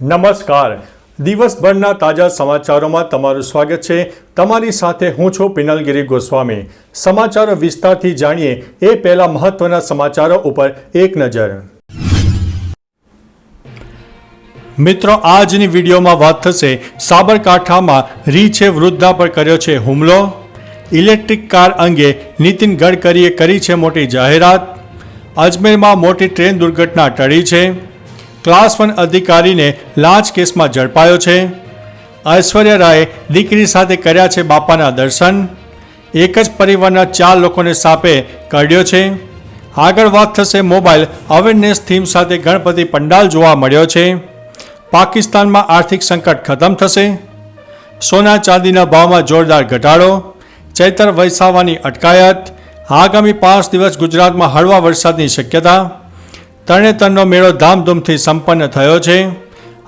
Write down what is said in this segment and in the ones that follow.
નમસ્કાર. દિવસભરના તાજા સમાચારોમાં તમારું સ્વાગત છે. તમારી સાથે હું છું પિનલગીરી ગોસ્વામી. સમાચારો વિસ્તારથી જાણીએ એ પહેલા મહત્વના સમાચારો ઉપર એક નજર. મિત્રો, આજની વિડીયોમાં વાત થશે સાબરકાંઠામાં રીછે વૃદ્ધા પર કર્યો છે હુમલો. ઇલેક્ટ્રિક કાર અંગે નીતિન ગડકરીએ કરી છે મોટી જાહેરાત. અજમેરમાં મોટી ટ્રેન દુર્ઘટના ટળી છે. ક્લાસ વન અધિકારીને લાંચ કેસમાં ઝડપાયો છે. ઐશ્વર્યા રાયે દીકરી સાથે કર્યા છે બાપાના દર્શન. એક જ પરિવારના ચાર લોકોને સાપે કરડ્યો છે. આગળ વાત થશે મોબાઈલ અવેરનેસ થીમ સાથે ગણપતિ પંડાલ જોવા મળ્યો છે. પાકિસ્તાનમાં આર્થિક સંકટ ખતમ થશે. સોના ચાંદીના ભાવમાં જોરદાર ઘટાડો. ચૈતર વૈસાવાની અટકાયત. આગામી પાંચ દિવસ ગુજરાતમાં હળવા વરસાદની શક્યતા. તરણેતરનો મેળો ધામધૂમથી સંપન્ન થયો છે.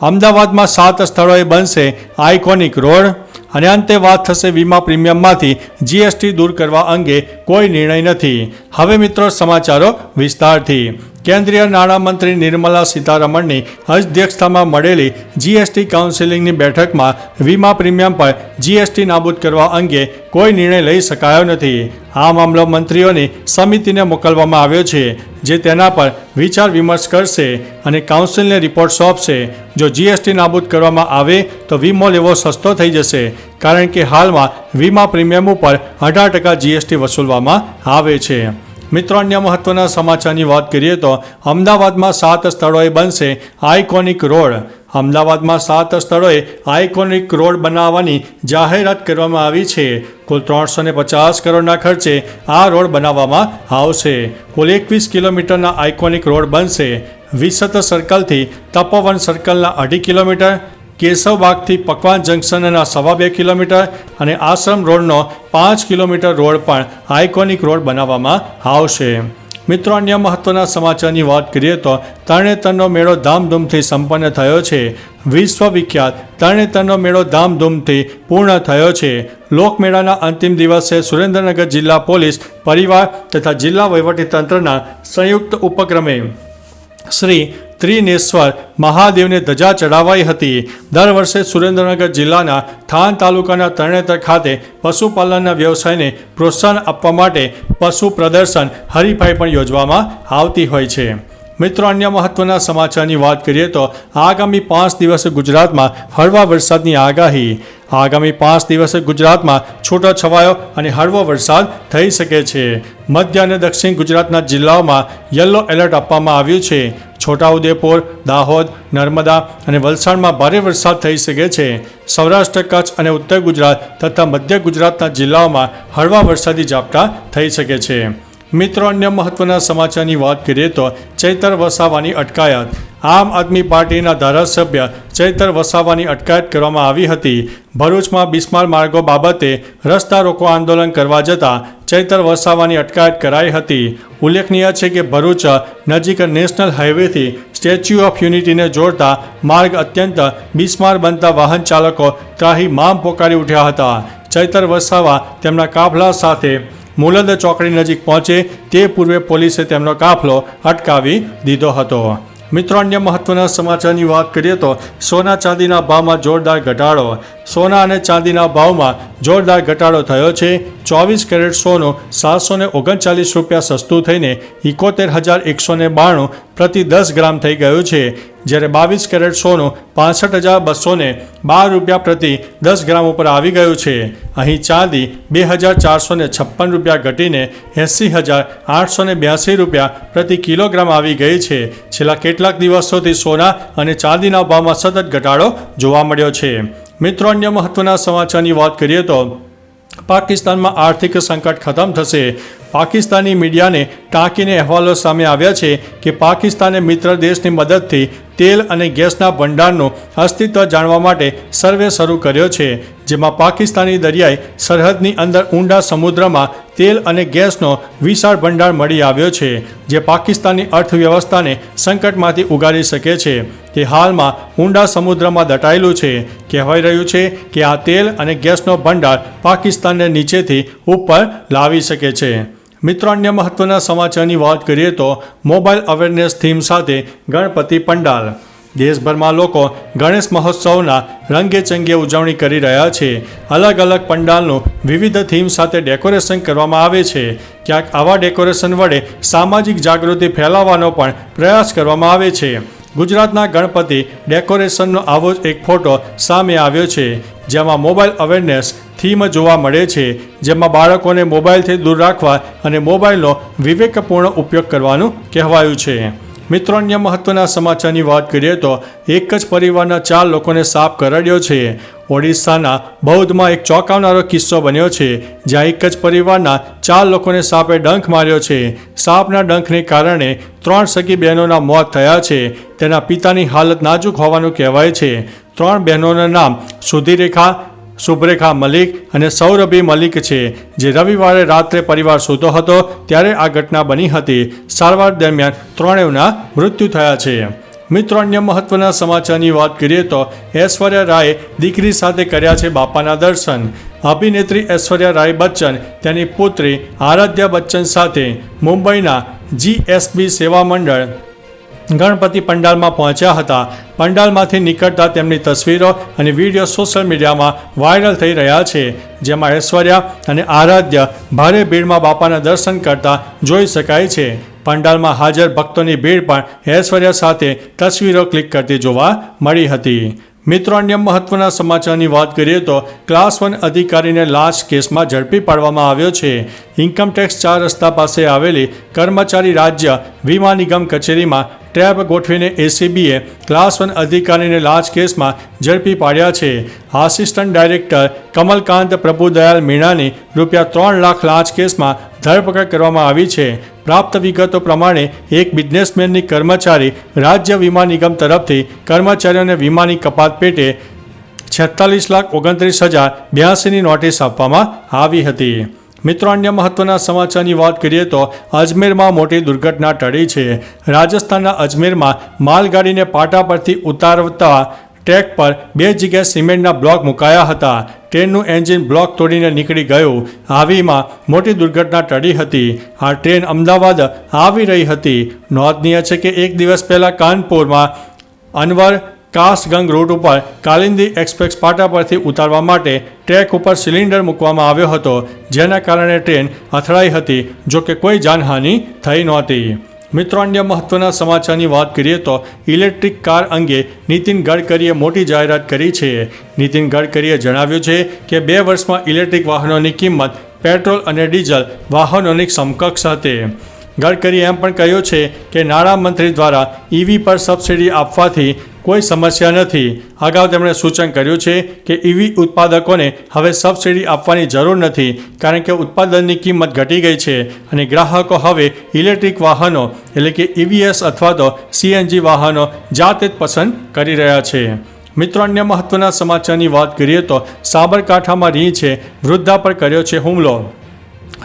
અમદાવાદમાં સાત સ્થળોએ બનશે આઇકોનિક રોડ અને અંતે વાત થશે વીમા પ્રીમિયમમાંથી જીએસટી દૂર કરવા અંગે કોઈ નિર્ણય નથી. હવે મિત્રો સમાચારો વિસ્તારથી. કેન્દ્રીય નાણામંત્રી નિર્મલા સીતારમણની અધ્યક્ષતામાં મળેલી જીએસટી કાઉન્સિલિંગની બેઠકમાં વીમા પ્રીમિયમ પર જીએસટી નાબૂદ કરવા અંગે કોઈ નિર્ણય લઈ શકાયો નથી. આ મામલો મંત્રીઓની સમિતિને મોકલવામાં આવ્યો છે, જે તેના પર વિચાર વિમર્શ કરશે અને કાઉન્સિલને રિપોર્ટ સોંપશે. જો જીએસટી નાબૂદ કરવામાં આવે તો વીમો લેવો સસ્તો થઈ જશે, કારણ કે હાલમાં વીમા પ્રીમિયમ ઉપર અઢાર ટકા જીએસટી વસૂલવામાં આવે છે. મિત્રો, અન્ય મહત્વના સમાચારની વાત કરીએ તો અમદાવાદમાં સાત સ્થળોએ બનશે આઇકોનિક રોડ. અમદાવાદમાં સાત સ્થળોએ આઇકોનિક રોડ બનાવવાની જાહેરાત કરવામાં આવી છે. કુલ ત્રણસો ને પચાસ કરોડના ખર્ચે આ રોડ બનાવવામાં આવશે. કુલ એકવીસ કિલોમીટરના આઇકોનિક રોડ બનશે. વિસત સર્કલથી તપોવન સર્કલના અઢી કિલોમીટર કેશવબાગથી પકવાન જંકશનના સવા બે કિલોમીટર અને આશ્રમ રોડનો પાંચ કિલોમીટર રોડ પણ આઇકોનિક રોડ બનાવવામાં આવશે. મિત્રો, અન્ય મહત્વના સમાચારની વાત કરીએ તો તરણેતરનો મેળો ધામધૂમથી સંપન્ન થયો છે. વિશ્વવિખ્યાત તરણેતરનો મેળો ધામધૂમથી પૂર્ણ થયો છે. લોકમેળાના અંતિમ દિવસે સુરેન્દ્રનગર જિલ્લા પોલીસ, પરિવાર તથા જિલ્લા વહીવટીતંત્રના સંયુક્ત ઉપક્રમે શ્રી ત્રિનેશ્વર મહાદેવને ધજા ચડાવાઈ હતી. દર વર્ષે સુરેન્દ્રનગર જિલ્લાના થાન તાલુકાના તરણેતર ખાતે પશુપાલનના વ્યવસાયને પ્રોત્સાહન આપવા માટે પશુ પ્રદર્શન હરીફાઈ પણ યોજવામાં આવતી હોય છે. મિત્રો, અન્ય મહત્વના સમાચારની વાત કરીએ તો આગામી પાંચ દિવસે ગુજરાતમાં હળવા વરસાદની આગાહી. આગામી પાંચ દિવસે ગુજરાતમાં છૂટો છવાયો અને હળવો વરસાદ થઈ શકે છે. મધ્ય અને દક્ષિણ ગુજરાતના જિલ્લાઓમાં યલો એલર્ટ આપવામાં આવ્યું છે. છોટાઉદેપુર, દાહોદ, નર્મદા અને વલસાડમાં ભારે વરસાદ થઈ શકે છે. સૌરાષ્ટ્ર, કચ્છ અને ઉત્તર ગુજરાત તથા મધ્ય ગુજરાતના જિલ્લાઓમાં હળવા વરસાદી ઝાપટા થઈ શકે છે. મિત્રો, અન્ય મહત્વના સમાચારની વાત કરીએ તો ચૈતર વસાવાની અટકાયત આમ આદમી પાર્ટીના ધારાસભ્ય ચૈતર વસાવાની અટકાયત કરવામાં આવી હતી. ભરૂચમાં બિસ્માર માર્ગો બાબતે રસ્તા રોકો આંદોલન કરવા જતાં ચૈતર વસાવાની અટકાયત કરાઈ હતી. ઉલ્લેખનીય છે કે ભરૂચ નજીક નેશનલ હાઈવેથી સ્ટેચ્યુ ઓફ યુનિટીને જોડતા માર્ગ અત્યંત બિસ્માર બનતા વાહન ચાલકો ત્રાહી મામ પોકારી ઉઠ્યા હતા. ચૈતર વસાવા તેમના કાફલા સાથે મુલદ ચોકડી નજીક પહોંચે તે પૂર્વે પોલીસે તેમનો કાફલો અટકાવી દીધો હતો. મિત્રો અન્ય મહત્વના સમાચારની વાત કરીએ તો સોના ચાંદીના ભાવમાં જોરદાર ઘટાડો. સોના અને ચાંદીના ભાવમાં જોરદાર ઘટાડો થયો છે. ચોવીસ કેરેટ સોનું સાતસો ને ઓગણચાલીસ રૂપિયા સસ્તું થઈને એકોતેર હજાર એકસો ને બાણું પ્રતિ દસ ગ્રામ થઈ ગયું છે. જ્યારે બાવીસ કેરેટ સોનું પાસઠ હજાર બસો ને બાર રૂપિયા પ્રતિ દસ ગ્રામ ઉપર આવી ગયું છે. અહીં ચાંદી બે હજાર ચારસો ને છપ્પન રૂપિયા ઘટીને એંસી હજાર આઠસો ને બ્યાસી રૂપિયા પ્રતિ કિલોગ્રામ આવી ગઈ છે. છેલ્લા કેટલાક દિવસોથી સોના અને ચાંદીના ભાવમાં સતત ઘટાડો જોવા મળ્યો છે. મિત્રો, અન્ય મહત્વના સમાચારની વાત કરીએ તો પાકિસ્તાનમાં આર્થિક સંકટ ખતમ થશે. પાકિસ્તાની મીડિયાને ટાંકીને અહેવાલો સામે આવ્યા છે કે પાકિસ્તાને મિત્ર દેશની મદદથી તેલ અને ગેસના ભંડારનું અસ્તિત્વ જાણવા માટે સર્વે શરૂ કર્યો છે, જેમાં પાકિસ્તાની દરિયાઈ સરહદની અંદર ઊંડા સમુદ્રમાં તેલ અને ગેસનો વિશાળ ભંડાર મળી આવ્યો છે, જે પાકિસ્તાની અર્થવ્યવસ્થાને સંકટમાંથી ઉગારી શકે છે. તે હાલમાં ઊંડા સમુદ્રમાં દટાયેલું છે. કહેવાઈ રહ્યું છે કે આ તેલ અને ગેસનો ભંડાર પાકિસ્તાનને નીચેથી ઉપર લાવી શકે છે. મિત્રો, અન્ય મહત્વના સમાચારની વાત કરીએ તો મોબાઈલ અવેરનેસ થીમ સાથે ગણપતિ પંડાલ. દેશભરમાં લોકો ગણેશ મહોત્સવના રંગેચંગે ઉજવણી કરી રહ્યા છે. અલગ અલગ પંડાલનું વિવિધ થીમ સાથે ડેકોરેશન કરવામાં આવે છે. ક્યાંક આવા ડેકોરેશન વડે સામાજિક જાગૃતિ ફેલાવવાનો પણ પ્રયાસ કરવામાં આવે છે. ગુજરાતના ગણપતિ ડેકોરેશનનો આવો જ એક ફોટો સામે આવ્યો છે. જેમાં મોબાઈલ અવેરનેસ થીમ જોવા મળે છે, જેમાં બાળકોને મોબાઈલથી દૂર રાખવા અને મોબાઈલનો વિવેકપૂર્ણ ઉપયોગ કરવાનું કહેવાયું છે. મિત્રો, અન્ય મહત્વના સમાચારની વાત કરીએ તો એક જ પરિવારના ચાર લોકોને સાપ કરડ્યો છે. ઓડિશાના બૌદ્ધમાં એક ચોંકાવનારો કિસ્સો બન્યો છે, જ્યાં એક જ પરિવારના ચાર લોકોને સાપે ડંખ માર્યો છે. સાપના ડંખને કારણે ત્રણ સગી બહેનોના મોત થયા છે. તેના પિતાની હાલત નાજુક હોવાનું કહેવાય છે. ત્રણ બહેનોના નામ સુધીરેખા શુભરેખા મલિક અને સૌરભી મલિક છે, જે રવિવારે રાત્રે પરિવાર સૂતો હતો ત્યારે આ ઘટના બની હતી. સારવાર દરમિયાન ત્રણેયના મૃત્યુ થયા છે. મિત્રો, અન્ય મહત્વના સમાચારની વાત કરીએ તો ઐશ્વર્યા રાયે દીકરી સાથે કર્યા છે બાપાના દર્શન. અભિનેત્રી ઐશ્વર્યા રાય બચ્ચન, તેની પુત્રી આરાધ્યા બચ્ચન સાથે મુંબઈના જીએસબી સેવા મંડળ ગણપતિ પંડાલમાં પહોંચ્યા હતા. પંડાલમાંથી નીકળતા તેમની તસવીરો અને વીડિયો સોશિયલ મીડિયામાં વાયરલ થઈ રહ્યા છે. જેમાં ઐશ્વર્યા અને આરાધ્ય ભારે ભીડમાં બાપાના દર્શન કરતા જોઈ શકાય છે. પંડાલમાં હાજર ભક્તોની ભીડ પણ ઐશ્વર્યા સાથે તસવીરો ક્લિક કરતી જોવા મળી હતી. મિત્રો, અન્ય મહત્વના સમાચારની વાત કરીએ તો ક્લાસ વન અધિકારીને લાશ કેસમાં ઝડપી પાડવામાં આવ્યો છે. ઇન્કમટેક્સ ચાર રસ્તા પાસે આવેલી કર્મચારી રાજ્ય વીમા નિગમ કચેરીમાં ટ્રેપ ગોઠવીને એસીબીએ ક્લાસ વન અધિકારીને લાંચ કેસમાં ઝડપી પાડ્યા છે. આસિસ્ટન્ટ ડાયરેક્ટર કમલકાંત પ્રભુદયાલ મીણાની રૂપિયા ત્રણ લાખ લાંચ કેસમાં ધરપકડ કરવામાં આવી છે. પ્રાપ્ત વિગતો પ્રમાણે એક બિઝનેસમેનની કર્મચારી રાજ્ય વીમા નિગમ તરફથી કર્મચારીઓને વીમાની કપાત પેટે છેતાલીસ લાખ ઓગણત્રીસ હજાર બ્યાસીની નોટિસ આપવામાં આવી હતી. મિત્રો, અન્ય મહત્વના સમાચારની વાત કરીએ તો અજમેરમાં મોટી દુર્ઘટના ટળી છે. રાજસ્થાનના અજમેરમાં માલગાડીને પાટા પરથી ઉતારતા ટ્રેક પર બે જગ્યાએ સિમેન્ટના બ્લોક મુકાયા હતા. ટ્રેનનું એન્જિન બ્લોક તોડીને નીકળી ગયું. આવીમાં મોટી દુર્ઘટના ટળી હતી. આ ટ્રેન અમદાવાદ આવી રહી હતી. નોંધનીય છે કે એક દિવસ પહેલાં કાનપુરમાં અનવર કાસગંગ રૂટ ઉપર કાલિંદી એક્સપ્રેસ પાટા પરથી ઉતારવા માટે ટ્રેક ઉપર સિલિન્ડર મૂકવામાં આવ્યો હતો, જેના કારણે ટ્રેન અથડાઈ હતી, જો કે કોઈ જાનહાનિ થઈ નહોતી. મિત્રો, અન્ય મહત્વના સમાચારની વાત કરીએ તો ઇલેક્ટ્રિક કાર અંગે નીતિન ગડકરીએ મોટી જાહેરાત કરી છે. નીતિન ગડકરીએ જણાવ્યું છે કે બે વર્ષમાં ઇલેક્ટ્રિક વાહનોની કિંમત પેટ્રોલ અને ડીઝલ વાહનોની સમકક્ષ હતી. ગડકરીએ એમ પણ કહ્યું છે કે નાણામંત્રી દ્વારા ઈવી પર સબસિડી આપવાથી કોઈ સમસ્યા નથી. અગાઉ તેમણે સૂચન કર્યું છે કે ઈવી ઉત્પાદકોને હવે સબસિડી આપવાની જરૂર નથી, કારણ કે ઉત્પાદનની કિંમત ઘટી ગઈ છે અને ગ્રાહકો હવે ઇલેક્ટ્રિક વાહનો, એટલે કે ઈવીએસ અથવા તો સીએનજી વાહનો જાતે જ પસંદ કરી રહ્યા છે. મિત્રો, અન્ય મહત્વના સમાચારની વાત કરીએ તો સાબરકાંઠામાં રીંછે વૃદ્ધા પર કર્યો છે હુમલો.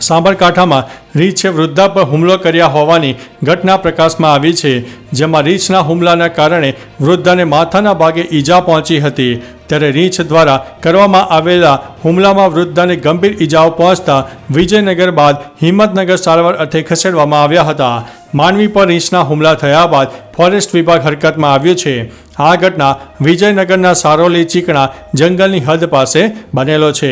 સાબરકાંઠામાં રીંછે વૃદ્ધા પર હુમલો કર્યા હોવાની ઘટના પ્રકાશમાં આવી છે, જેમાં રીંછના હુમલાના કારણે વૃદ્ધાને માથાના ભાગે ઈજા પહોંચી હતી. ત્યારે રીંછ દ્વારા કરવામાં આવેલા હુમલામાં વૃદ્ધાને ગંભીર ઈજાઓ પહોંચતા વિજયનગર બાદ હિંમતનગર સારવાર અર્થે ખસેડવામાં આવ્યા હતા. માનવી પર રીંછના હુમલા થયા બાદ ફોરેસ્ટ વિભાગ હરકતમાં આવ્યું છે. આ ઘટના વિજયનગરના સારોલી ચીકણા જંગલની હદ પાસે બનેલો છે.